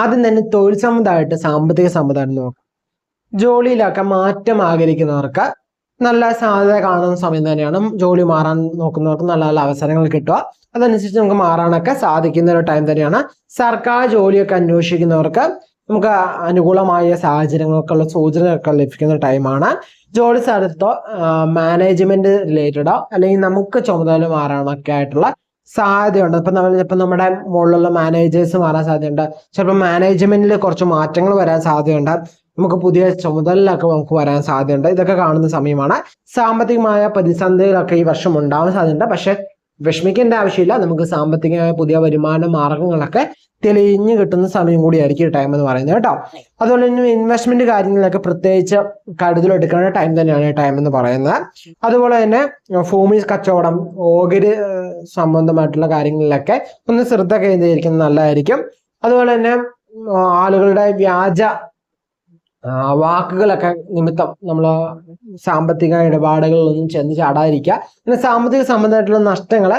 ആദ്യം തന്നെ തൊഴിൽ സംബന്ധമായിട്ട് സാമ്പത്തിക സംബന്ധമായിട്ട് നോക്കാം. ജോലിയിലൊക്കെ മാറ്റം ആഗ്രഹിക്കുന്നവർക്ക് നല്ല സാധ്യത കാണുന്ന സമയം തന്നെയാണ് ജോലി മാറാൻ നോക്കുന്നവർക്ക് നല്ല നല്ല അവസരങ്ങൾ കിട്ടുക. അതനുസരിച്ച് നമുക്ക് മാറാനൊക്കെ സാധിക്കുന്ന ഒരു ടൈം തന്നെയാണ്. സർക്കാർ ജോലിയൊക്കെ അന്വേഷിക്കുന്നവർക്ക് നമുക്ക് അനുകൂലമായ സാഹചര്യങ്ങൾക്കുള്ള സൂചനകളൊക്കെ ലഭിക്കുന്ന ടൈമാണ് ജോലി സ്ഥലത്തോ മാനേജ്മെന്റ് റിലേറ്റഡോ അല്ലെങ്കിൽ നമുക്ക് ചുമതല മാറാനൊക്കെ ആയിട്ടുള്ള സാധ്യതയുണ്ട്. ഇപ്പം നമ്മൾ ഇപ്പം നമ്മുടെ മുകളിലുള്ള മാനേജേഴ്സ് മാറാൻ സാധ്യതയുണ്ട്. ചിലപ്പോൾ മാനേജ്മെന്റിൽ കുറച്ച് മാറ്റങ്ങൾ വരാൻ സാധ്യതയുണ്ട്. നമുക്ക് പുതിയ ചുമതലയിലൊക്കെ നമുക്ക് വരാൻ സാധ്യതയുണ്ട്. ഇതൊക്കെ കാണുന്ന സമയമാണ്. സാമ്പത്തികമായ പ്രതിസന്ധികളൊക്കെ ഈ വർഷം ഉണ്ടാവാൻ സാധ്യതയുണ്ട്. പക്ഷെ വിഷമിക്കേണ്ട ആവശ്യമില്ല. നമുക്ക് സാമ്പത്തികമായ പുതിയ വരുമാന മാർഗങ്ങളൊക്കെ തെളിഞ്ഞു കിട്ടുന്ന സമയം കൂടിയായിരിക്കും ടൈം എന്ന് പറയുന്നത് കേട്ടോ. അതുപോലെ തന്നെ ഇൻവെസ്റ്റ്മെന്റ് കാര്യങ്ങളിലൊക്കെ പ്രത്യേകിച്ച് കരുതലെടുക്കേണ്ട ടൈം തന്നെയാണ് ടൈം എന്ന് പറയുന്നത്. അതുപോലെ തന്നെ ഭൂമി കച്ചവടം ഓഹരി സംബന്ധമായിട്ടുള്ള കാര്യങ്ങളിലൊക്കെ ഒന്ന് ശ്രദ്ധ കേന്ദ്രീകരിക്കുന്നത് നല്ലതായിരിക്കും. അതുപോലെ തന്നെ ആളുകളുടെ വ്യാജ വാക്കുകളൊക്കെ നിമിത്തം നമ്മൾ സാമ്പത്തിക ഇടപാടുകളിലൊന്നും ചെന്ന് ചാടാതിരിക്കുക. പിന്നെ സാമ്പത്തിക സംബന്ധമായിട്ടുള്ള നഷ്ടങ്ങൾ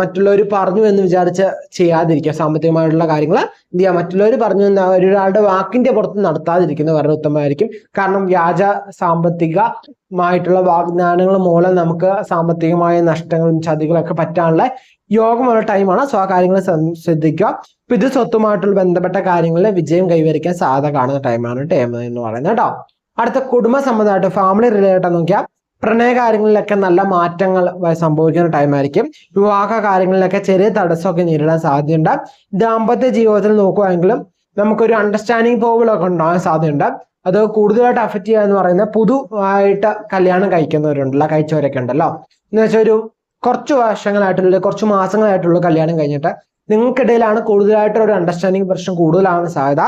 മറ്റുള്ളവർ പറഞ്ഞു എന്ന് വിചാരിച്ച് ചെയ്യാതിരിക്കുക. സാമ്പത്തികമായിട്ടുള്ള കാര്യങ്ങൾ എന്ത് ചെയ്യുക മറ്റുള്ളവർ പറഞ്ഞു എന്ന് ഒരാളുടെ വാക്കിന്റെ പുറത്ത് നടത്താതിരിക്കുന്നത് വളരെ ഉത്തമമായിരിക്കും. കാരണം വ്യാജ സാമ്പത്തികമായിട്ടുള്ള വാഗ്ദാനങ്ങൾ മൂലം നമുക്ക് സാമ്പത്തികമായ നഷ്ടങ്ങളും ചതികളൊക്കെ പറ്റാനുള്ള യോഗമുള്ള ടൈമാണ് സോ ആ കാര്യങ്ങൾ ശ്രദ്ധ- ശ്രദ്ധിക്കുക. അപ്പൊ ഇത് സ്വത്തുമായിട്ടുള്ള ബന്ധപ്പെട്ട കാര്യങ്ങളിൽ വിജയം കൈവരിക്കാൻ സാധ്യത കാണുന്ന ടൈമാണ് ടൈം എന്ന് പറയുന്നത് കേട്ടോ. അടുത്ത കുടുംബ സംബന്ധമായിട്ട് ഫാമിലി റിലേറ്റഡ് നോക്കിയാൽ പ്രണയ കാര്യങ്ങളിലൊക്കെ നല്ല മാറ്റങ്ങൾ സംഭവിക്കുന്ന ടൈമായിരിക്കും വിവാഹ കാര്യങ്ങളിലൊക്കെ ചെറിയ തടസ്സമൊക്കെ നേരിടാൻ സാധ്യതയുണ്ട്. ദാമ്പത്യ ജീവിതത്തിൽ നോക്കുകയാണെങ്കിലും നമുക്കൊരു അണ്ടർസ്റ്റാൻഡിങ് പോവുകളൊക്കെ ഉണ്ടാകാൻ സാധ്യതയുണ്ട്. അത് കൂടുതലായിട്ട് അഫക്റ്റ് ചെയ്യുക എന്ന് പറയുന്നത് പുതുവായിട്ട് കല്യാണം കഴിക്കുന്നവരുണ്ടല്ലോ കഴിച്ചവരൊക്കെ ഉണ്ടല്ലോ. എന്ന് വെച്ചാൽ ഒരു കുറച്ച് വർഷങ്ങളായിട്ടുള്ള കുറച്ച് മാസങ്ങളായിട്ടുള്ള കല്യാണം കഴിഞ്ഞിട്ട് നിങ്ങൾക്കിടയിലാണ് കൂടുതലായിട്ട് ഒരു അണ്ടർസ്റ്റാൻഡിങ് പ്രശ്നം കൂടുതലാണ് സാധ്യത.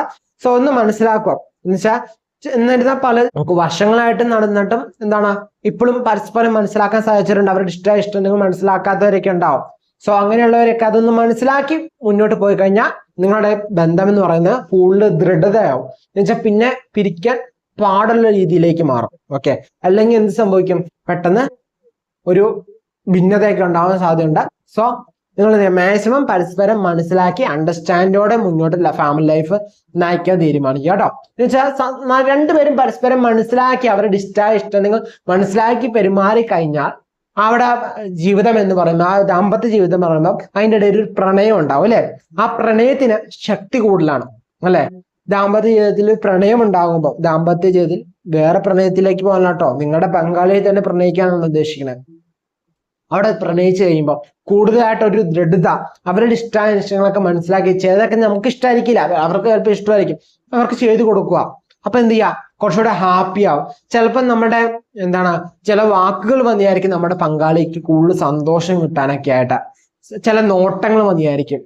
സോ ഒന്ന് മനസ്സിലാക്കുക. എന്ന് വെച്ചാൽ എന്നിരുന്നാൽ പല നമുക്ക് വർഷങ്ങളായിട്ട് നടന്നിട്ടും എന്താണ് ഇപ്പോഴും പരസ്പരം മനസ്സിലാക്കാൻ സാധിച്ചിട്ടുണ്ട്. അവരുടെ ഇഷ്ട ഇഷ്ടങ്ങൾ മനസ്സിലാക്കാത്തവരൊക്കെ ഉണ്ടാവും. സോ അങ്ങനെയുള്ളവരൊക്കെ അതൊന്ന് മനസ്സിലാക്കി മുന്നോട്ട് പോയി കഴിഞ്ഞാൽ നിങ്ങളുടെ ബന്ധം എന്ന് പറയുന്നത് കൂടുതൽ ദൃഢതയാവും. എന്നുവെച്ചാൽ പിന്നെ പിരിക്കാൻ പാടുള്ള രീതിയിലേക്ക് മാറും. ഓക്കെ അല്ലെങ്കിൽ എന്ത് സംഭവിക്കും? പെട്ടെന്ന് ഒരു ഭിന്നതയൊക്കെ ഉണ്ടാവാൻ സാധ്യതയുണ്ട്. സോ നിങ്ങൾ മാക്സിമം പരസ്പരം മനസ്സിലാക്കി അണ്ടർസ്റ്റാൻഡോടെ മുന്നോട്ട് ഫാമിലി ലൈഫ് നയിക്കാൻ തീരുമാനിക്കുക കേട്ടോ. എന്ന് വെച്ചാൽ രണ്ടുപേരും പരസ്പരം മനസ്സിലാക്കി അവരുടെ ഇഷ്ട നിങ്ങൾ മനസ്സിലാക്കി പെരുമാറി കഴിഞ്ഞാൽ അവിടെ ജീവിതം എന്ന് പറയുമ്പോൾ ആ ദാമ്പത്യ ജീവിതം പറയുമ്പോൾ അതിന്റെ ഇടയിൽ ഒരു പ്രണയം ഉണ്ടാവും അല്ലെ? ആ പ്രണയത്തിന് ശക്തി കൂടുതലാണ് അല്ലെ? ദാമ്പത്യ ജീവിതത്തിൽ പ്രണയം ഉണ്ടാകുമ്പോൾ ദാമ്പത്യ ജീവിതത്തിൽ വേറെ പ്രണയത്തിലേക്ക് പോകാനാട്ടോ നിങ്ങളുടെ പങ്കാളിയെ തന്നെ പ്രണയിക്കാനാണ് ഉദ്ദേശിക്കുന്നത്. അവിടെ പ്രണയിച്ചു കഴിയുമ്പോൾ കൂടുതലായിട്ട് ഒരു ദൃഢത അവരുടെ ഇഷ്ടാനിഷ്ടങ്ങളൊക്കെ മനസ്സിലാക്കി ചെയ്തൊക്കെ നമുക്ക് ഇഷ്ടമായിരിക്കില്ല അവർക്ക് ചിലപ്പോൾ ഇഷ്ടമായിരിക്കും. അവർക്ക് ചെയ്തു കൊടുക്കുക. അപ്പൊ എന്ത് ചെയ്യുക? കുറച്ചുകൂടെ ഹാപ്പി ആവും. ചിലപ്പോൾ നമ്മുടെ എന്താണ് ചില വാക്കുകൾ മതിയായിരിക്കും നമ്മുടെ പങ്കാളിക്ക് കൂടുതൽ സന്തോഷം കിട്ടാനൊക്കെ ആയിട്ട്. ചില നോട്ടങ്ങൾ മതിയായിരിക്കും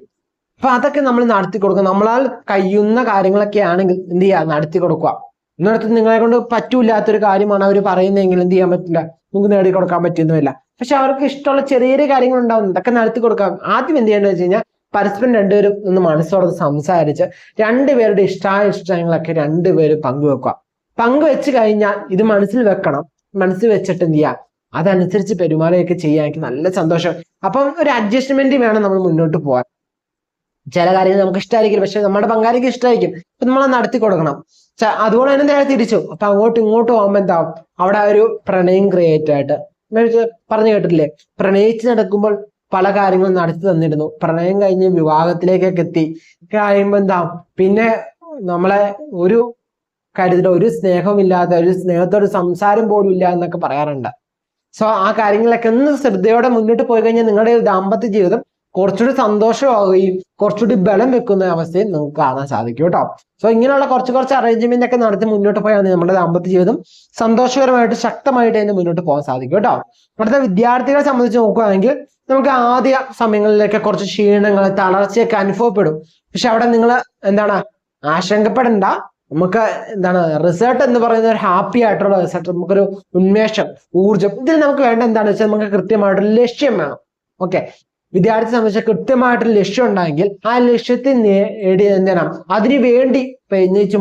അപ്പൊ അതൊക്കെ നമ്മൾ നടത്തി കൊടുക്കുക. നമ്മളാൽ കഴിയുന്ന കാര്യങ്ങളൊക്കെ ആണെങ്കിൽ എന്ത് ചെയ്യുക? നടത്തി കൊടുക്കുക. എന്നിടത്ത് നിങ്ങളെ കൊണ്ട് പറ്റൂലാത്തൊരു കാര്യമാണ് അവർ പറയുന്നതെങ്കിൽ എന്ത് ചെയ്യാൻ പറ്റില്ല? നിങ്ങൾക്ക് നേടിക്കൊടുക്കാൻ പറ്റുന്നുമില്ല പക്ഷെ അവർക്ക് ഇഷ്ടമുള്ള ചെറിയ ചെറിയ കാര്യങ്ങൾ ഉണ്ടാവും. ഇതൊക്കെ നടത്തി കൊടുക്കാം. ആദ്യം എന്ത് ചെയ്യേണ്ടത് വെച്ച് കഴിഞ്ഞാൽ പരസ്പരം രണ്ടുപേരും ഒന്ന് മനസ്സോടെ സംസാരിച്ച് രണ്ടുപേരുടെ ഇഷ്ടാനിഷ്ടങ്ങളൊക്കെ രണ്ടുപേരും പങ്കുവെക്കുക. പങ്കുവെച്ച് കഴിഞ്ഞാൽ ഇത് മനസ്സിൽ വെക്കണം. മനസ്സിൽ വെച്ചിട്ട് എന്ത് ചെയ്യുക അതനുസരിച്ച് പെരുമാറുകയൊക്കെ ചെയ്യാൻ എനിക്ക് നല്ല സന്തോഷം. അപ്പം ഒരു അഡ്ജസ്റ്റ്മെന്റ് വേണം നമ്മൾ മുന്നോട്ട് പോകാൻ. ചില കാര്യങ്ങൾ നമുക്ക് ഇഷ്ടമായിരിക്കും പക്ഷെ നമ്മുടെ പങ്കാളിക്ക് ഇഷ്ടമായിരിക്കും അപ്പൊ നമ്മൾ നടത്തി കൊടുക്കണം. അതുകൊണ്ട് തന്നെ തിരിച്ചു. അപ്പൊ അങ്ങോട്ടും ഇങ്ങോട്ടും പോകുമ്പോ എന്താവും? അവിടെ ഒരു പ്രണയം ക്രിയേറ്റ് ആയിട്ട് പറഞ്ഞു കേട്ടിട്ടില്ലേ? പ്രണയിച്ച് നടക്കുമ്പോൾ പല കാര്യങ്ങളും നടത്തി തന്നിരുന്നു. പ്രണയം കഴിഞ്ഞ് വിവാഹത്തിലേക്കൊക്കെ എത്തി. കഴിയുമ്പോ എന്താ? പിന്നെ നമ്മളെ ഒരു കാര്യത്തിൽ ഒരു സ്നേഹമില്ലാതെ ഒരു സ്നേഹത്തോട് സംസാരം പോലും ഇല്ല എന്നൊക്കെ പറയാറുണ്ട്. സോ ആ കാര്യങ്ങളൊക്കെ ഒന്ന് ശ്രദ്ധയോടെ മുന്നോട്ട് പോയി കഴിഞ്ഞാൽ നിങ്ങളുടെ ദാമ്പത്യ ജീവിതം കുറച്ചുകൂടി സന്തോഷമാവുകയും കുറച്ചുകൂടി ബലം വെക്കുന്ന അവസ്ഥയും നമുക്ക് കാണാൻ സാധിക്കും കേട്ടോ. സോ ഇങ്ങനെയുള്ള കുറച്ച് കുറച്ച് അറേഞ്ച്മെന്റ് ഒക്കെ നടത്തി മുന്നോട്ട് പോയാൽ നമ്മുടെ ദാമ്പത്യ ജീവിതം സന്തോഷകരമായിട്ട് ശക്തമായിട്ട് തന്നെ മുന്നോട്ട് പോകാൻ സാധിക്കും കേട്ടോ. ഇവിടുത്തെ വിദ്യാർത്ഥികളെ സംബന്ധിച്ച് നോക്കുകയാണെങ്കിൽ നമുക്ക് ആദ്യ സമയങ്ങളിലൊക്കെ കുറച്ച് ക്ഷീണങ്ങൾ തളർച്ചയൊക്കെ അനുഭവപ്പെടും. പക്ഷെ അവിടെ നിങ്ങൾ എന്താണ്? ആശങ്കപ്പെടണ്ട. നമുക്ക് എന്താണ്? റിസൾട്ട് എന്ന് പറയുന്ന ഒരു ഹാപ്പി ആയിട്ടുള്ള റിസൾട്ട് നമുക്കൊരു ഉന്മേഷം ഊർജം ഇതിൽ നമുക്ക് വേണ്ട എന്താണെന്ന് വെച്ചാൽ നമുക്ക് കൃത്യമായിട്ടൊരു ലക്ഷ്യം വേണം. ഓക്കെ വിദ്യാർത്ഥി സംബന്ധിച്ച് കൃത്യമായിട്ടൊരു ലക്ഷ്യം ഉണ്ടെങ്കിൽ ആ ലക്ഷ്യത്തെ നേടി. എന്തിനാണ് അതിനു വേണ്ടി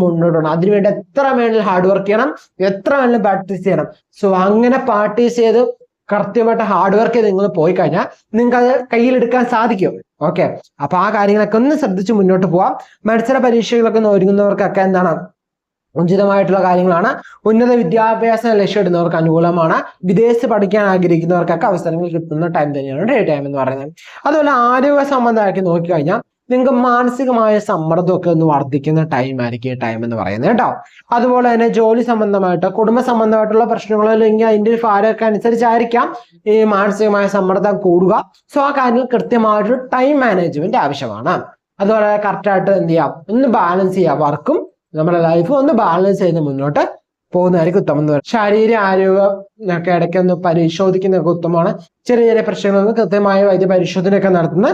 മുന്നോട്ട് പോകണം. അതിനുവേണ്ടി എത്ര വേണമെങ്കിലും ഹാർഡ് വർക്ക് ചെയ്യണം. എത്ര വേണമെങ്കിലും പ്രാക്ടീസ് ചെയ്യണം. സോ അങ്ങനെ പ്രാക്ടീസ് ചെയ്ത് കൃത്യമായിട്ട് ഹാർഡ് വർക്ക് ചെയ്ത് നിങ്ങൾ പോയി കഴിഞ്ഞാൽ നിങ്ങൾക്ക് അത് കയ്യിലെടുക്കാൻ സാധിക്കും. ഓക്കെ അപ്പൊ ആ കാര്യങ്ങളൊക്കെ ഒന്ന് ശ്രദ്ധിച്ച് മുന്നോട്ട് പോവാം. മത്സര പരീക്ഷകളൊക്കെ ഒരുങ്ങുന്നവർക്കൊക്കെ എന്താണ് ഉചിതമായിട്ടുള്ള കാര്യങ്ങളാണ്. ഉന്നത വിദ്യാഭ്യാസം ലക്ഷ്യമിടുന്നവർക്ക് അനുകൂലമാണ്. വിദേശത്ത് പഠിക്കാൻ ആഗ്രഹിക്കുന്നവർക്കൊക്കെ അവസരങ്ങൾ കിട്ടുന്ന ടൈം തന്നെയാണ് ഡേ ടൈം എന്ന് പറയുന്നത്. അതുപോലെ ആരോഗ്യ സംബന്ധമാക്കി നോക്കിക്കഴിഞ്ഞാൽ നിങ്ങൾക്ക് മാനസികമായ സമ്മർദ്ദമൊക്കെ ഒന്ന് വർദ്ധിക്കുന്ന ടൈം ആയിരിക്കും ഈ ടൈം എന്ന് പറയുന്നത് കേട്ടോ. അതുപോലെ തന്നെ ജോലി സംബന്ധമായിട്ട് കുടുംബ സംബന്ധമായിട്ടുള്ള പ്രശ്നങ്ങളോ അല്ലെങ്കിൽ അതിന്റെ ഒരു ഭാരമൊക്കെ അനുസരിച്ചായിരിക്കാം ഈ മാനസികമായ സമ്മർദ്ദം കൂടുക. സോ ആ കാര്യങ്ങൾ കൃത്യമായിട്ടൊരു ടൈം മാനേജ്മെന്റ് ആവശ്യമാണ്. അതുപോലെ കറക്റ്റായിട്ട് എന്ത് ചെയ്യാം? ഒന്ന് ബാലൻസ് ചെയ്യാം. വർക്കും നമ്മുടെ ലൈഫ് ഒന്ന് ബാലൻസ് ചെയ്ത് മുന്നോട്ട് പോകുന്നതായിരിക്കും ഉത്തമം എന്ന് പറയുന്നത്. ശാരീരിക ആരോഗ്യം ഒക്കെ ഇടയ്ക്ക് ഒന്ന് പരിശോധിക്കുന്നതൊക്കെ ഉത്തമമാണ്. ചെറിയ ചെറിയ പ്രശ്നങ്ങളൊന്നും കൃത്യമായ വൈദ്യ പരിശോധനയൊക്കെ നടത്തുന്ന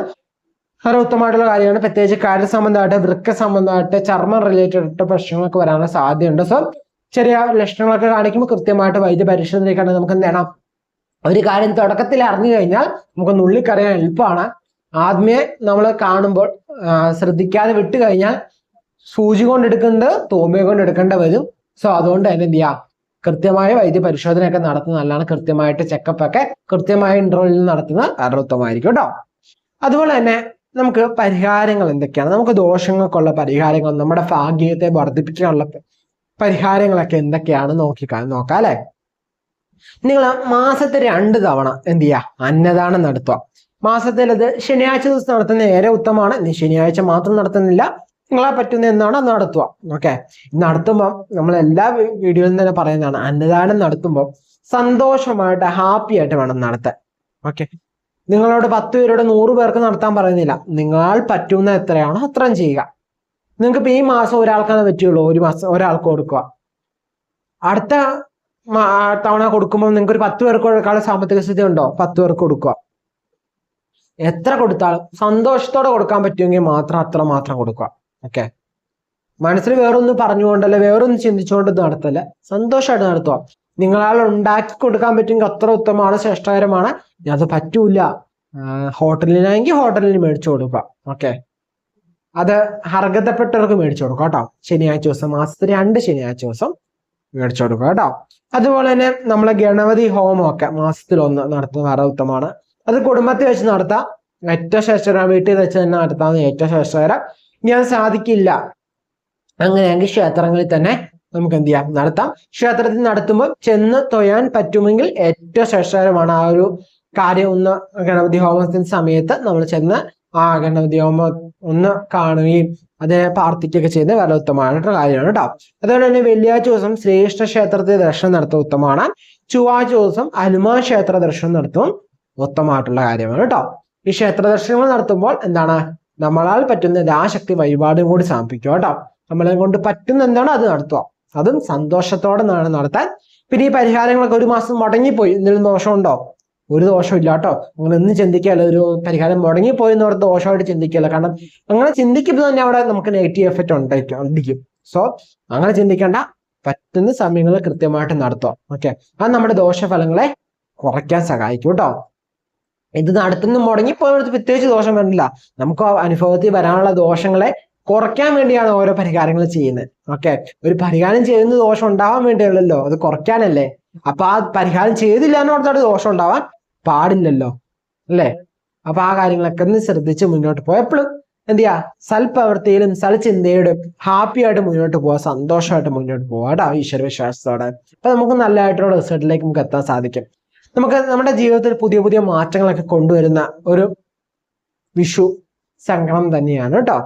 വളരെ ഉത്തമമായിട്ടുള്ള കാര്യമാണ്. പ്രത്യേകിച്ച് കാര്യ സംബന്ധമായിട്ട് വൃക്ക സംബന്ധമായിട്ട് ചർമ്മം റിലേറ്റഡ് ആയിട്ട് പ്രശ്നങ്ങളൊക്കെ വരാനുള്ള സാധ്യതയുണ്ട്. സോ ചെറിയ ലക്ഷണങ്ങളൊക്കെ കാണിക്കുമ്പോൾ കൃത്യമായിട്ട് വൈദ്യ പരിശോധനയൊക്കെ നമുക്ക് എന്ത് ചെയ്യണം ഒരു കാര്യം തുടക്കത്തിൽ അറിഞ്ഞു കഴിഞ്ഞാൽ നമുക്ക് നുള്ളിക്കറിയാൻ എളുപ്പമാണ്. ആദ്യമേ നമ്മൾ കാണുമ്പോൾ ശ്രദ്ധിക്കാതെ വിട്ടു കഴിഞ്ഞാൽ സൂചി കൊണ്ട് എടുക്കേണ്ടത് തോമയെ കൊണ്ട് എടുക്കേണ്ട വരും. സോ അതുകൊണ്ട് തന്നെ എന്ത് ചെയ്യാം? കൃത്യമായ വൈദ്യ പരിശോധനയൊക്കെ നടത്തുന്നത് നല്ലതാണ്. കൃത്യമായിട്ട് ചെക്കപ്പ് ഒക്കെ കൃത്യമായ ഇന്റർവെല്ലിൽ നടത്തുന്ന വളരെ കേട്ടോ. അതുപോലെ തന്നെ നമുക്ക് പരിഹാരങ്ങൾ എന്തൊക്കെയാണ്? നമുക്ക് ദോഷങ്ങൾക്കുള്ള പരിഹാരങ്ങൾ നമ്മുടെ ഭാഗ്യത്തെ വർദ്ധിപ്പിക്കാനുള്ള പരിഹാരങ്ങളൊക്കെ എന്തൊക്കെയാണ് നോക്കി നോക്കാം അല്ലെ? നിങ്ങൾ മാസത്തെ രണ്ട് തവണ എന്ത് ചെയ്യുക അന്നദാനം നടത്തുക. മാസത്തിൽ അത് ശനിയാഴ്ച ദിവസം നടത്തുന്ന ഏറെ ഉത്തമമാണ്. ശനിയാഴ്ച മാത്രം നടത്തുന്നില്ല. നിങ്ങളെ പറ്റുന്ന എന്നാണ് നടത്തുക. ഓക്കെ നടത്തുമ്പോൾ നമ്മൾ എല്ലാ വീഡിയോയിലും തന്നെ പറയുന്നതാണ്. അന്നദാനം നടത്തുമ്പോൾ സന്തോഷമായിട്ട് ഹാപ്പി ആയിട്ട് വേണം നടത്താൻ. ഓക്കെ നിങ്ങളോട് പത്ത് പേരോട് നൂറ് പേർക്ക് നടത്താൻ പറയുന്നില്ല. നിങ്ങൾ പറ്റുന്ന എത്രയാണോ അത്രയും ചെയ്യുക. നിങ്ങൾക്ക് ഇപ്പൊ ഈ മാസം ഒരാൾക്കാണ് പറ്റുള്ളൂ. ഒരു മാസം ഒരാൾക്ക് കൊടുക്കുക. അടുത്ത തവണ കൊടുക്കുമ്പോൾ നിങ്ങൾക്ക് ഒരു പത്ത് പേർക്ക് കൊടുക്കാനുള്ള സാമ്പത്തിക സ്ഥിതി ഉണ്ടോ? പത്ത് പേർക്ക് കൊടുക്കുക. എത്ര കൊടുത്താലും സന്തോഷത്തോടെ കൊടുക്കാൻ പറ്റുമെങ്കിൽ മാത്രം അത്ര മാത്രം കൊടുക്കുക. ഓക്കെ. മനസ്സിൽ വേറൊന്നും പറഞ്ഞുകൊണ്ടല്ല വേറൊന്നും ചിന്തിച്ചുകൊണ്ട് നടത്തല്ല. സന്തോഷമായിട്ട് നടത്തുക. നിങ്ങളാൾ ഉണ്ടാക്കി കൊടുക്കാൻ പറ്റുമെങ്കിൽ അത്ര ഉത്തമമാണ് ശ്രേഷ്ഠകരമാണ്. അത് പറ്റൂല. ഹോട്ടലിനാണെങ്കിൽ ഹോട്ടലിന് മേടിച്ചു കൊടുക്കുക. ഓക്കെ. അത് അർഹതപ്പെട്ടവർക്ക് മേടിച്ചു കൊടുക്കുക കേട്ടോ. ശനിയാഴ്ച ദിവസം മാസത്തിൽ രണ്ട് ശനിയാഴ്ച ദിവസം മേടിച്ചു കൊടുക്കുക കേട്ടോ. അതുപോലെ തന്നെ നമ്മളെ ഗണപതി ഹോമമൊക്കെ മാസത്തിൽ ഒന്ന് നടത്തുന്നത് വളരെ ഉത്തമമാണ്. അത് കുടുംബത്തിൽ വെച്ച് നടത്താം. ഏറ്റവും ശ്രേഷ്ഠകരം വീട്ടിൽ വെച്ച് തന്നെ നടത്താവുന്ന ഏറ്റവും ശ്രേഷ്ഠകരം അത് സാധിക്കില്ല. അങ്ങനെയെങ്കിൽ ക്ഷേത്രങ്ങളിൽ തന്നെ നമുക്ക് എന്ത് ചെയ്യാം? നടത്താം. ക്ഷേത്രത്തിൽ നടത്തുമ്പോൾ ചെന്ന് തൊയാൻ പറ്റുമെങ്കിൽ ഏറ്റവും ശ്രേഷ്ഠകരമാണ് ആ ഒരു കാര്യം ഒന്ന് ഗണപതി ഹോമത്തിന്റെ സമയത്ത് നമ്മൾ ചെന്ന് ആ ഗണപതി ഹോമം ഒന്ന് കാണുകയും അതിനെ പ്രാർത്ഥിക്കുകയൊക്കെ ചെയ്യുന്നത് വളരെ ഉത്തമമായിട്ടുള്ള കാര്യമാണ് കേട്ടോ. അതുപോലെ തന്നെ വെള്ളിയാഴ്ച ദിവസം ശ്രേഷ്ഠ ക്ഷേത്രത്തിൽ ദർശനം നടത്തുക ഉത്തമമാണ്. ചൊവ്വാഴ്ച ദിവസം ഹനുമാൻ ക്ഷേത്ര ദർശനം നടത്തും ഉത്തമമായിട്ടുള്ള കാര്യമാണ് കേട്ടോ. ഈ ക്ഷേത്ര ദർശനങ്ങൾ നടത്തുമ്പോൾ എന്താണ്? നമ്മളാൽ പറ്റുന്ന ദാശക്തി വഴിപാടും കൂടി സമർപ്പിക്കുക കേട്ടോ. നമ്മളെ കൊണ്ട് പറ്റുന്ന എന്താണോ അത് നടത്തുക. അതും സന്തോഷത്തോടെ നടത്താൻ. പിന്നെ ഈ പരിഹാരങ്ങളൊക്കെ ഒരു മാസം മുടങ്ങിപ്പോയി. എന്തെങ്കിലും ദോഷമുണ്ടോ? ഒരു ദോഷമില്ല കേട്ടോ. നിങ്ങൾ ഇന്ന് ചിന്തിക്കാല്ലോ ഒരു പരിഹാരം മുടങ്ങിപ്പോയി എന്ന് പറഞ്ഞ ദോഷമായിട്ട് ചിന്തിക്കുകയല്ല. കാരണം അങ്ങനെ ചിന്തിക്കുമ്പോൾ തന്നെ അവിടെ നമുക്ക് നെഗറ്റീവ് എഫക്റ്റ് ഉണ്ടായിരിക്കും ഉണ്ടായിരിക്കും. സോ അങ്ങനെ ചിന്തിക്കേണ്ട. പറ്റുന്ന സമയങ്ങൾ കൃത്യമായിട്ട് നടത്തുക. ഓക്കെ അത് നമ്മുടെ ദോഷഫലങ്ങളെ കുറയ്ക്കാൻ സഹായിക്കും കേട്ടോ. ഇത് നടത്തുന്ന മുടങ്ങിപ്പോയത് പ്രത്യേകിച്ച് ദോഷം വരില്ല നമുക്ക് അനുഭവത്തിൽ വരാനുള്ള ദോഷങ്ങളെ കുറയ്ക്കാൻ വേണ്ടിയാണ് ഓരോ പരിഹാരങ്ങൾ ചെയ്യുന്നത്. ഓക്കെ? ഒരു പരിഹാരം ചെയ്യുന്ന ദോഷം ഉണ്ടാവാൻ വേണ്ടിയുള്ളല്ലോ അത് കുറയ്ക്കാനല്ലേ? അപ്പൊ ആ പരിഹാരം ചെയ്തില്ല എന്നോടത്തോട് ദോഷം ഉണ്ടാവാൻ പാടില്ലല്ലോ. അല്ലേ? അപ്പൊ ആ കാര്യങ്ങളൊക്കെ ഒന്ന് ശ്രദ്ധിച്ച് മുന്നോട്ട് പോയപ്പോഴും എന്ത് ചെയ്യാ? സൽപ്രവൃത്തിയിലും സൽചിന്തയോടും ഹാപ്പി ആയിട്ട് മുന്നോട്ട് പോവാ സന്തോഷമായിട്ട് മുന്നോട്ട് പോവാ ഈശ്വര വിശ്വാസത്തോടെ. അപ്പൊ നമുക്ക് നല്ലതായിട്ടുള്ള റിസൾട്ടിലേക്ക് നമുക്ക് എത്താൻ സാധിക്കും. നമുക്ക് നമ്മുടെ ജീവിതത്തിൽ പുതിയ പുതിയ മാറ്റങ്ങളൊക്കെ കൊണ്ടുവരുന്ന ഒരു വിഷു സംഗമം തന്നെയാണ് കേട്ടോ.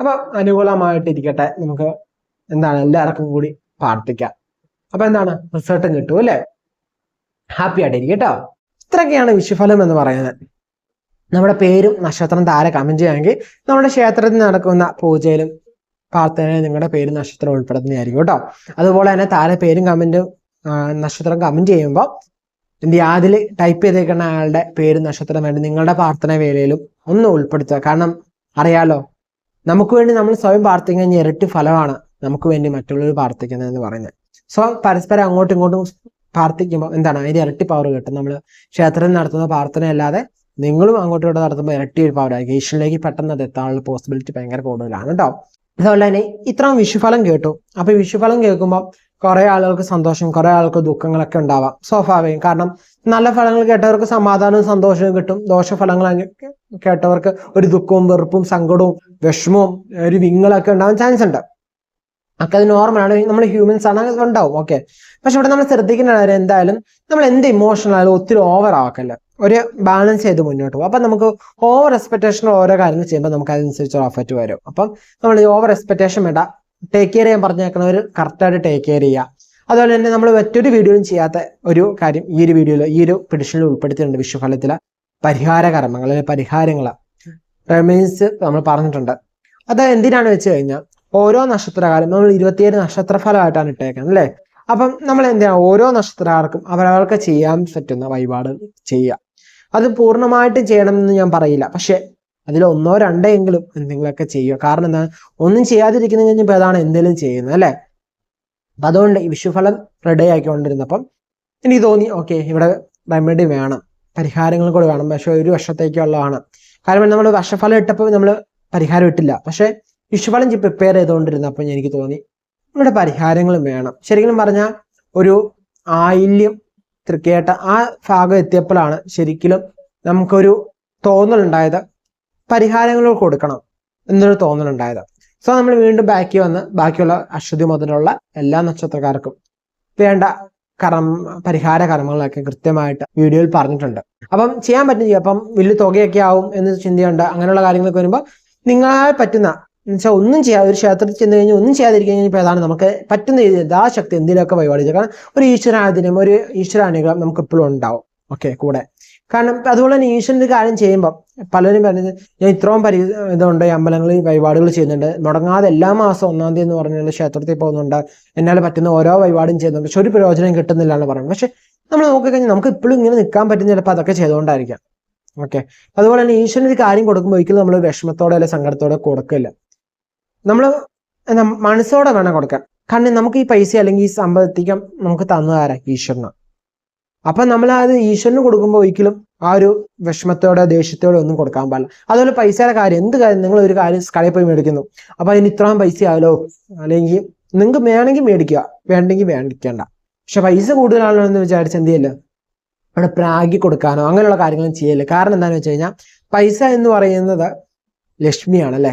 അപ്പൊ അനുകൂലമായിട്ടിരിക്കട്ടെ നമുക്ക് എന്താണ് എല്ലാവർക്കും കൂടി പ്രാർത്ഥിക്കാം. അപ്പൊ എന്താണ്? റിസൾട്ടും കിട്ടും അല്ലേ? ഹാപ്പി ആയിട്ടിരിക്കും കേട്ടോ. ഇത്രയൊക്കെയാണ് വിഷുഫലം എന്ന് പറയുന്നത്. നമ്മുടെ പേരും നക്ഷത്രം താരെ കമന്റ് ചെയ്യാമെങ്കിൽ നമ്മുടെ ക്ഷേത്രത്തിൽ നടക്കുന്ന പൂജയിലും പ്രാർത്ഥനയിലും നിങ്ങളുടെ പേരും നക്ഷത്രം ഉൾപ്പെടുത്തുന്നതായിരിക്കും കേട്ടോ. അതുപോലെ തന്നെ താരെ പേരും കമന്റും നക്ഷത്രം കമന്റ് ചെയ്യുമ്പോൾ എന്ത് ചെയ്യുക അതിൽ ടൈപ്പ് ചെയ്തേക്കുന്ന ആളുടെ പേര് നക്ഷത്രം വേണ്ടി നിങ്ങളുടെ പ്രാർത്ഥന വേലയിലും ഒന്ന് ഉൾപ്പെടുത്തുക. കാരണം അറിയാലോ നമുക്ക് വേണ്ടി നമ്മൾ സ്വയം പ്രാർത്ഥിക്കുന്ന ഇരട്ടി ഫലമാണ് നമുക്ക് വേണ്ടി മറ്റുള്ളവർ പ്രാർത്ഥിക്കുന്നത് എന്ന് പറയുന്നത്. സോ പരസ്പരം അങ്ങോട്ടും ഇങ്ങോട്ടും പ്രാർത്ഥിക്കുമ്പോൾ എന്താണ്? അതിന് ഇരട്ടി പവർ കിട്ടും. നമ്മൾ ക്ഷേത്രത്തിൽ നടത്തുന്ന പ്രാർത്ഥന അല്ലാതെ നിങ്ങളും അങ്ങോട്ടും ഇവിടെ നടത്തുമ്പോൾ ഇരട്ടി ഒരു പവർ ആയിരിക്കും. ഈശ്വരനിലേക്ക് പെട്ടെന്ന് അത് എത്താനുള്ള പോസിബിലിറ്റി ഭയങ്കര കൂടുതലാണ് കേട്ടോ. അതുപോലെ തന്നെ ഇത്രയും വിഷുഫലം കേട്ടു. അപ്പൊ വിഷുഫലം കേൾക്കുമ്പോൾ കുറെ ആളുകൾക്ക് സന്തോഷം കുറെ ആൾക്ക് ദുഃഖങ്ങളൊക്കെ ഉണ്ടാവാം സ്വാഭാവികം. കാരണം നല്ല ഫലങ്ങൾ കേട്ടവർക്ക് സമാധാനവും സന്തോഷവും കിട്ടും. ദോഷഫലങ്ങൾ കേട്ടവർക്ക് ഒരു ദുഃഖവും വെറുപ്പും സങ്കടവും വിഷമവും ഒരു വിങ്ങളൊക്കെ ഉണ്ടാവാൻ ചാൻസ് ഉണ്ട്. ഒക്കെ അത് നോർമലാണ് നമ്മൾ ഹ്യൂമൻസ് ആണ് ഉണ്ടാവും. ഓക്കെ പക്ഷെ ഇവിടെ നമ്മൾ ശ്രദ്ധിക്കുന്ന കാര്യം എന്തായാലും നമ്മൾ എന്ത് ഇമോഷണൽ ആയാലും ഒത്തിരി ഓവർ ആക്കല്ല ഒരു ബാലൻസ് ചെയ്ത് മുന്നോട്ട് പോകും അപ്പൊ നമുക്ക് ഓവർ എക്സ്പെക്ടേഷൻ ഓരോ കാര്യങ്ങൾ ചെയ്യുമ്പോൾ നമുക്ക് അതനുസരിച്ച് എഫക്റ്റ് വരും. അപ്പം നമ്മൾ ഈ ഓവർ എക്സ്പെക്ടേഷൻ വേണ്ട. ടേക്ക് കെയർ ചെയ്യാൻ പറഞ്ഞേക്കുന്നവർ കറക്റ്റായിട്ട് ടേക്ക് കെയർ ചെയ്യുക. അതുപോലെ തന്നെ നമ്മൾ മറ്റൊരു വീഡിയോയും ചെയ്യാത്ത ഒരു കാര്യം ഈ ഒരു വീഡിയോയിൽ ഈ ഒരു പെഡിഷനിൽ ഉൾപ്പെടുത്തിയിട്ടുണ്ട് വിഷുഫലത്തിലെ. പരിഹാര കർമ്മങ്ങൾ അല്ലെങ്കിൽ പരിഹാരങ്ങൾ റെമീൻസ് നമ്മൾ പറഞ്ഞിട്ടുണ്ട്. അത് എന്തിനാണ് വെച്ച് കഴിഞ്ഞാൽ ഓരോ നക്ഷത്രകാലം നമ്മൾ ഇരുപത്തിയേഴ് നക്ഷത്രഫലമായിട്ടാണ് ഇട്ടേക്കുന്നത് അല്ലേ? അപ്പം നമ്മൾ എന്തിനാണ് ഓരോ നക്ഷത്രക്കാർക്കും അവരവർക്ക് ചെയ്യാൻ പറ്റുന്ന വഴിപാട് ചെയ്യുക. അത് പൂർണമായിട്ടും ചെയ്യണമെന്ന് ഞാൻ പറയില്ല. പക്ഷെ അതിൽ ഒന്നോ രണ്ടോ എങ്കിലും എന്തെങ്കിലുമൊക്കെ ചെയ്യുക. കാരണം എന്താ? ഒന്നും ചെയ്യാതിരിക്കുന്ന കഴിഞ്ഞപ്പോൾ അതാണ് എന്തെങ്കിലും ചെയ്യുന്നത് അല്ലേ? അപ്പൊ അതുകൊണ്ട് ഈ വിഷുഫലം റെഡി ആക്കിക്കൊണ്ടിരുന്നപ്പം എനിക്ക് തോന്നി ഓക്കെ ഇവിടെ റെമഡി വേണം. പരിഹാരങ്ങൾ കൂടെ വേണം. പക്ഷെ ഒരു വർഷത്തേക്കുള്ളതാണ്. കാരണം നമ്മൾ വർഷഫലം ഇട്ടപ്പോൾ നമ്മൾ പരിഹാരം ഇട്ടില്ല. പക്ഷെ വിഷുഫലം പ്രിപ്പയർ ചെയ്തുകൊണ്ടിരുന്നപ്പോൾ എനിക്ക് തോന്നി ഇവിടെ പരിഹാരങ്ങളും വേണം. ശരിക്കും പറഞ്ഞാൽ ഒരു ആയില്യം തൃക്കേട്ട ആ ഭാഗം എത്തിയപ്പോഴാണ് ശരിക്കും നമുക്കൊരു തോന്നലുണ്ടായത്. പരിഹാരങ്ങൾ കൊടുക്കണം എന്നൊരു തോന്നലുണ്ടായത്. സോ നമ്മൾ വീണ്ടും ബാക്കി വന്ന് ബാക്കിയുള്ള അശ്വതി മുതലുള്ള എല്ലാ നക്ഷത്രക്കാർക്കും വേണ്ട കർമ്മ പരിഹാര കർമ്മങ്ങളൊക്കെ കൃത്യമായിട്ട് വീഡിയോയിൽ പറഞ്ഞിട്ടുണ്ട്. അപ്പം ചെയ്യാൻ പറ്റും അപ്പം വലിയ തുകയൊക്കെ ആവും എന്ന് ചിന്തയുണ്ട് അങ്ങനെയുള്ള കാര്യങ്ങളൊക്കെ വരുമ്പോൾ നിങ്ങളാൽ പറ്റുന്ന എന്നുവെച്ചാൽ ഒന്നും ചെയ്യാതെ ഒരു ക്ഷേത്രത്തിൽ ചെന്ന് കഴിഞ്ഞാൽ ഒന്നും ചെയ്യാതിരിക്കാൻ ഇപ്പോൾ ഏതാണ് നമുക്ക് പറ്റുന്ന രീതിയിൽ യഥാശക്തി എന്തിനൊക്കെ പരിപാടി കാരണം ഒരു ഈശ്വരാധീനം ഒരു ഈശ്വരാനുഗ്രഹം നമുക്ക് എപ്പോഴും ഉണ്ടാവും. ഓക്കെ കൂടെ. കാരണം അതുപോലെ തന്നെ ഈശ്വരന്റെ കാര്യം ചെയ്യുമ്പോൾ പലരും പറയുന്നത് ഞാൻ ഇത്രയും പരി ഇതുണ്ട് അമ്പലങ്ങളിൽ വഴിപാടുകൾ ചെയ്യുന്നുണ്ട്. മുടങ്ങാതെ എല്ലാ മാസം ഒന്നാം തീയതി എന്ന് പറഞ്ഞാൽ ക്ഷേത്രത്തിൽ പോകുന്നുണ്ട്. എന്നാൽ പറ്റുന്ന ഓരോ വഴിപാടും ചെയ്യുന്നുണ്ട്. പക്ഷെ ഒരു പ്രയോജനം കിട്ടുന്നില്ല എന്ന് പറയുന്നത് പക്ഷെ നമ്മൾ നോക്കിക്കഴിഞ്ഞാൽ നമുക്ക് ഇപ്പോഴും ഇങ്ങനെ നിൽക്കാൻ പറ്റുന്ന ചിലപ്പോൾ അതൊക്കെ ചെയ്തുകൊണ്ടായിരിക്കാം. ഓക്കെ അതുപോലെ തന്നെ ഈശ്വരൻ ഒരു കാര്യം കൊടുക്കുമ്പോൾ ഒരിക്കലും നമ്മൾ വിഷമത്തോടെ അല്ലെങ്കിൽ സങ്കടത്തോടെ കൊടുക്കില്ല. നമ്മൾ മനസ്സോടെ വേണം കൊടുക്കാൻ. കാരണം നമുക്ക് ഈ പൈസ അല്ലെങ്കിൽ ഈ സമ്പത്തിക്കാൻ നമുക്ക് തന്നതാരാ ഈശ്വരന്? അപ്പൊ നമ്മൾ അത് ഈശ്വരന് കൊടുക്കുമ്പോൾ ഒരിക്കലും ആ ഒരു വിഷമത്തോടെ ദേഷ്യത്തോടെ ഒന്നും കൊടുക്കാൻ പാടില്ല. അതുപോലെ പൈസയുടെ കാര്യം എന്ത് കാര്യം? നിങ്ങൾ ഒരു കാര്യം കടയിൽ പോയി മേടിക്കുന്നു. അപ്പൊ അതിന് ഇത്രയും പൈസ ആയാലോ? അല്ലെങ്കിൽ നിങ്ങൾക്ക് വേണമെങ്കിൽ മേടിക്കുക വേണ്ടെങ്കിൽ വേണ്ടിക്കേണ്ട. പക്ഷെ പൈസ കൂടുതലാണല്ലോ എന്ന് വിചാരിച്ച് എന്ത് ചെയ്യല്ലോ അവിടെ പ്രാഗി കൊടുക്കാനോ അങ്ങനെയുള്ള കാര്യങ്ങളും ചെയ്യല്ലേ കാരണം എന്താണെന്ന് വെച്ച് കഴിഞ്ഞാൽ പൈസ എന്ന് പറയുന്നത് ലക്ഷ്മിയാണ് അല്ലെ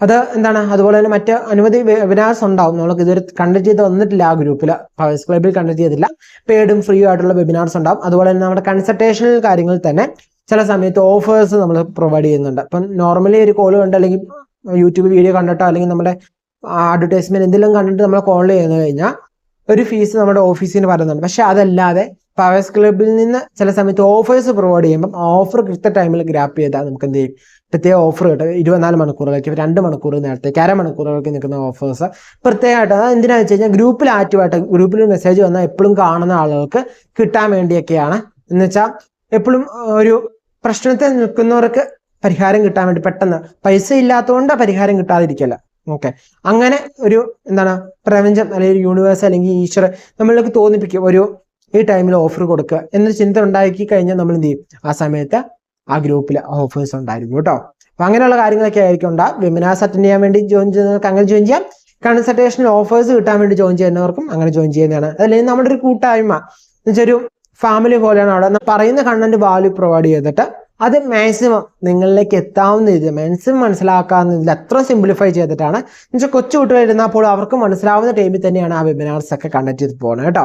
അത് എന്താണ്? അതുപോലെ തന്നെ മറ്റ് അനവധി വെബിനാർസ് ഉണ്ടാവും. നമ്മൾക്ക് ഇതുവരെ കണ്ടക്ട് ചെയ്ത് വന്നിട്ടില്ല ആ ഗ്രൂപ്പിൽ പവേഴ്സ് ക്ലബിൽ കണ്ടക്ട് ചെയ്തില്ല പെയ്ഡും ഫ്രീ ആയിട്ടുള്ള വെബിനാർസ് ഉണ്ടാവും. അതുപോലെ തന്നെ നമ്മുടെ കൺസൾട്ടേഷണൽ കാര്യങ്ങൾ തന്നെ ചില സമയത്ത് ഓഫേഴ്സ് നമ്മൾ പ്രൊവൈഡ് ചെയ്യുന്നുണ്ട്. അപ്പം നോർമലി ഒരു കോൾ കണ്ട് അല്ലെങ്കിൽ യൂട്യൂബ് വീഡിയോ കണ്ടിട്ടോ അല്ലെങ്കിൽ നമ്മുടെ അഡ്വർടൈസ്മെന്റ് എന്തെങ്കിലും കണ്ടിട്ട് നമ്മൾ കോൾ ചെയ്യുന്നു കഴിഞ്ഞാൽ ഒരു ഫീസ് നമ്മുടെ ഓഫീസിന് പറയുന്നുണ്ട് പക്ഷെ അതല്ലാതെ പവേഴ്സ് ക്ലബിൽ നിന്ന് ചില സമയത്ത് ഓഫേഴ്സ് പ്രൊവൈഡ് ചെയ്യുമ്പോൾ ഓഫർ കൃത്യ ടൈമിൽ ഗ്രാപ്പ് ചെയ്താൽ നമുക്ക് എന്ത് ചെയ്യും? പ്രത്യേക ഓഫർ കിട്ടും. ഇരുപത്തിനാല് മണിക്കൂറുകൾക്ക് രണ്ട് മണിക്കൂർ നേരത്തേക്ക് അര മണിക്കൂറുകൾക്ക് നിൽക്കുന്ന ഓഫേഴ്സ് പ്രത്യേകമായിട്ട് അത് എന്തിനാണെന്ന് വെച്ച് കഴിഞ്ഞാൽ ഗ്രൂപ്പിൽ ആക്റ്റീവായിട്ട് ഗ്രൂപ്പിൽ മെസ്സേജ് വന്നാൽ എപ്പോഴും കാണുന്ന ആളുകൾക്ക് കിട്ടാൻ വേണ്ടിയൊക്കെയാണ്. എന്ന് വെച്ചാൽ എപ്പോഴും ഒരു പ്രശ്നത്തിൽ നിൽക്കുന്നവർക്ക് പരിഹാരം കിട്ടാൻ വേണ്ടി പെട്ടെന്ന് പൈസ ഇല്ലാത്തതുകൊണ്ട് പരിഹാരം കിട്ടാതിരിക്കല്ല. ഓക്കെ അങ്ങനെ ഒരു എന്താണ് പ്രപഞ്ചം അല്ലെങ്കിൽ യൂണിവേഴ്സ് അല്ലെങ്കിൽ ഈശ്വർ നമ്മളിലേക്ക് തോന്നിപ്പിക്കും. ഒരു ഈ ടൈമിൽ ഓഫർ കൊടുക്കുക എന്ന ചിന്ത ഉണ്ടാക്കി കഴിഞ്ഞാൽ നമ്മൾ എന്ത് ചെയ്യും? ആ സമയത്ത് ആ ഗ്രൂപ്പിൽ ഓഫേഴ്സ് ഉണ്ടായിരിക്കും കേട്ടോ. അപ്പൊ അങ്ങനെയുള്ള കാര്യങ്ങളൊക്കെ ആയിരിക്കും. ഉണ്ടാകും വെബിനാർസ് അറ്റൻഡ് ചെയ്യാൻ വേണ്ടി ജോയിൻ ചെയ്യുന്നവർക്ക് അങ്ങനെ ജോയിൻ ചെയ്യാം. കൺസൾട്ടേഷൻ ഓഫേഴ്സ് കിട്ടാൻ വേണ്ടി ജോയിൻ ചെയ്യുന്നവർക്കും അങ്ങനെ ജോയിൻ ചെയ്യുന്നതാണ്. അതല്ലെങ്കിൽ നമ്മുടെ ഒരു കൂട്ടായ്മ എന്നുവെച്ചാൽ ഒരു ഫാമിലി പോലെയാണ് അവിടെ. പറയുന്ന കണ്ടന്റ് വാല്യൂ പ്രൊവൈഡ് ചെയ്തിട്ട് അത് മാക്സിമം നിങ്ങളിലേക്ക് എത്താവുന്ന രീതിയിൽ മാക്സിമം മനസ്സിലാക്കാവുന്ന രീതിയിൽ അത്ര സിംപ്ലിഫൈ ചെയ്തിട്ടാണ്. എന്നുവെച്ചാൽ കൊച്ചു കുട്ടികൾ ഇരുന്നാൽ അവർക്ക് മനസ്സിലാവുന്ന ടൈമിൽ തന്നെയാണ് ആ വെബിനാർസ് ഒക്കെ കണ്ടക്ട് ചെയ്ത് പോകുന്നത് കേട്ടോ.